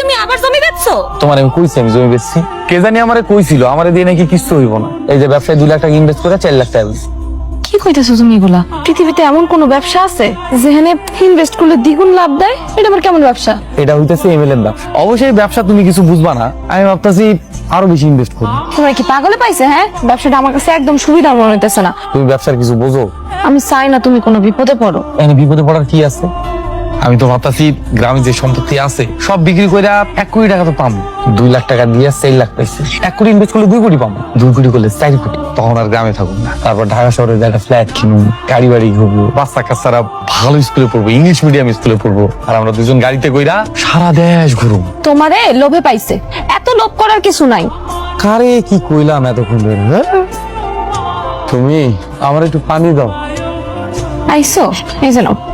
তুমি আবার জমি বেচছো? তোমার আমি কইছি আমি জমি বেচছি। কে জানি আমারে কইছিল আমারে দিয়ে নাকি কিছু হইব না। এই যে ব্যবসায় দুই লাখ টাকা ইনভেস্ট করে চার লাখ টাকা বেচছি। কি কইতেছো তুমি এগুলা? পৃথিবীতে এমন কোন ব্যবসা আছে যেখানে ইনভেস্ট করলে দ্বিগুণ লাভ দেয়? এটা আমার কেমন ব্যবসা? এটা হইতেছে ব্যবসা। অবশ্যই ব্যবসা তুমি কিছু বুঝবা না। আমি ভাবতাছি আরও বেশি ইনভেস্ট করব তোমরা কি পাগলে পাইছে হ্যাঁ? ব্যবসাটা আমার কাছে একদম সুবিধা মনে হইতেছে না। তুমি ব্যবসার কিছু বোঝো? আমি চাই না তুমি কোনো বিপদে পড়ো। এখানে বিপদে পড়ার কি আছে? আমি তো ভাবতাছি গ্রামে যে সম্পত্তি আছে সব বিক্রি করে এক কোটি টাকা তো পাম। দুই লাখ টাকা দিয়ে চার লাখ পাইছি। এক কোটি ইনভেস্ট করলে দুই কোটি পাবো দুই কোটি করলে চার কোটি। তখন আর গ্রামে থাকুন না। তারপর ঢাকা শহরে একটা ফ্ল্যাট কিনুন গাড়ি বাড়ি ঘুরবো বাচ্চা কাচ্চারা ভালো স্কুলে পড়ব ইংলিশ মিডিয়াম স্কুলে পড়ব আর আমরা দুজন গাড়িতে কইরা সারা দেশ ঘুরুম। তোমারে লোভে পাইছে। এত লোভ করার কিছু নাই। কারে কি কইলাম এতক্ষণ ধরে হ্যাঁ? তুমি আমার একটু পানি দাও। আইসো এই যে নাও। এই,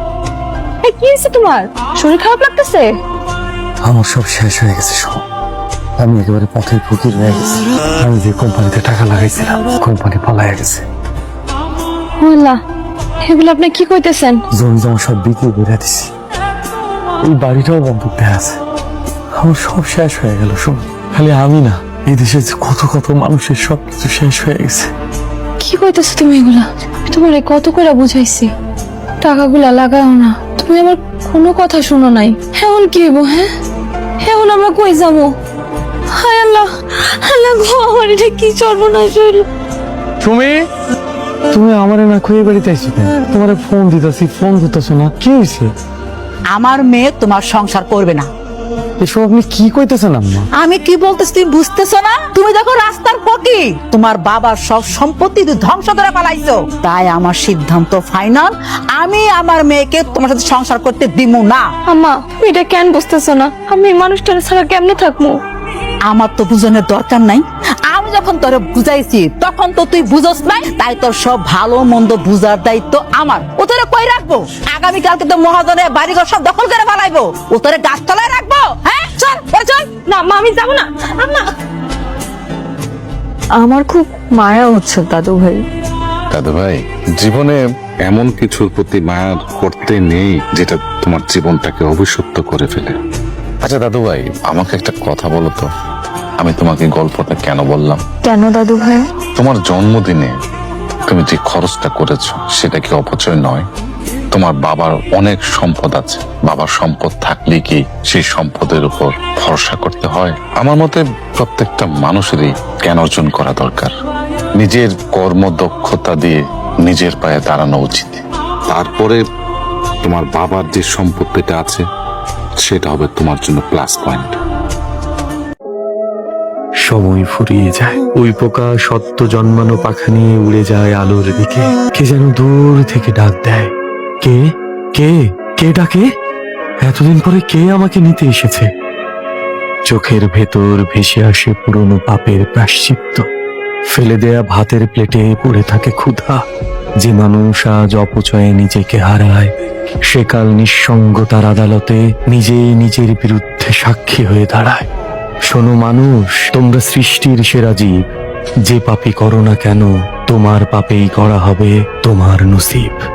কি হয়েছে তোমার? শরীর খারাপ লাগতেছে? আমার সব শেষ হয়ে গেছে সব। আমি একেবারে পথের ফকির হয়ে গেছি। আমি যে কোম্পানিতে টাকা লাগাইছিলাম কোম্পানি পালাইয়া গেছে। এগুলো আপনি কি কইতেছেন? জমি জমা সব বিক্রি করে দিছি। এই বাড়িটাও বন্ধক দেয়া আছে। আমার সব শেষ হয়ে গেল শোন। খালি আমি না এই দেশে কত কত মানুষের সব কিছু শেষ হয়ে গেছে। কি কইতেছো তুমি এগুলা? তোমারে কত করে বুঝাইছি। টাকাগুলা লাগাও না। তুমি আমার কোনো কথা শুনো নাই। হ্যাঁ কি হব হ্যাঁ? হ্যাঁ আমরা কই যাব? হায় আল্লাহ আল্লাহ গো আমার এটা কি সর্বনাশ হইল। তুমি তুমি আমারে না খুঁজে বাড়িতে কেন? তোমারে ফোন দিতাছি ফোন করতেছো না কি হয়েছে আমার মেয়ে তোমার সংসার করবে না। এসব আপনি কি কইতেছেন আম্মা? আমি কি বলতেছি তুমি বুঝতেছো না? তুমি দেখো রাস্তার পকি। তোমার বাবার সব সম্পত্তি তুমি ধ্বংস করে পালাইছো তাই আমার সিদ্ধান্ত ফাইনাল। আমি আমার মেয়েকে তোমার সাথে সংসার করতে দিমু না। আম্মা তুমি এটা কেন বুঝতেছো না? আমি এই মানুষটার ছাড়া কেমনে থাকব? আমার তো বুঝনের দরকার নাই। যখন তোরে বুঝাইছি তখন তো তুই বুঝস নাই তাই তোর সব ভালো মন্দ বুঝার দায়িত্ব আমার। ও তোরে কই রাখব? আগামী কালকে তো মহাজনে বাড়িঘর সব দখল করে পালাইবো ও তোরে গাছতলায় রাখব? হ্যাঁ চল চল। না মা আমি যাব না। আম্মা। আমার খুব মায়া হচ্ছে দাদু ভাই। দাদু ভাই জীবনে এমন কিছুর প্রতি মায়া করতে নেই যেটা তোমার জীবনটাকে অভিশপ্ত করে ফেলে। আচ্ছা দাদু ভাই আমাকে একটা কথা বলো তো। আমি তোমাকে গল্পটা কেন বললাম? কেন দাদু ভাই? তোমার জন্মদিনে তুমি যে খরচটা করেছ সেটা কি অপচয় নয়? তোমার বাবার অনেক সম্পদ আছে। বাবার সম্পদ থাকলে কি সেই সম্পদের উপর ভরসা করতে হয়? আমার মতে প্রত্যেকটা মানুষেরই জ্ঞান অর্জন করা দরকার। নিজের কর্মদক্ষতা দিয়ে নিজের পায়ে দাঁড়ানো উচিত। তারপরে তোমার বাবার যে সম্পত্তিটা আছে সেটা হবে তোমার জন্য প্লাস পয়েন্ট সময় ফুরিয়ে যায়। ওই পোকা সত্য জন্মানো পাখা নিয়ে উড়ে যায় আলোর দিকে। কে যেন দূর থেকে ডাক দেয়, কে? কে? কে ডাকে? এতদিন পরে কে আমাকে নিতে এসেছে? চোখের ভেতর ভেসে আসে পুরনো পাপের প্রাশ্চিত্য ফেলে দেয়া ভাতের প্লেটে পড়ে থাকে ক্ষুধা। যে মানুষ আজ অপচয়ে নিজেকে হারায়, সে কাল নিঃসঙ্গতার আদালতে নিজেই নিজের বিরুদ্ধে সাক্ষী হয়ে দাঁড়ায়। শোনো মানুষ, তোমরা সৃষ্টির সেরা জীব। যে পাপে করো না কেন, তোমার পাপেই করা হবে তোমার নসিব।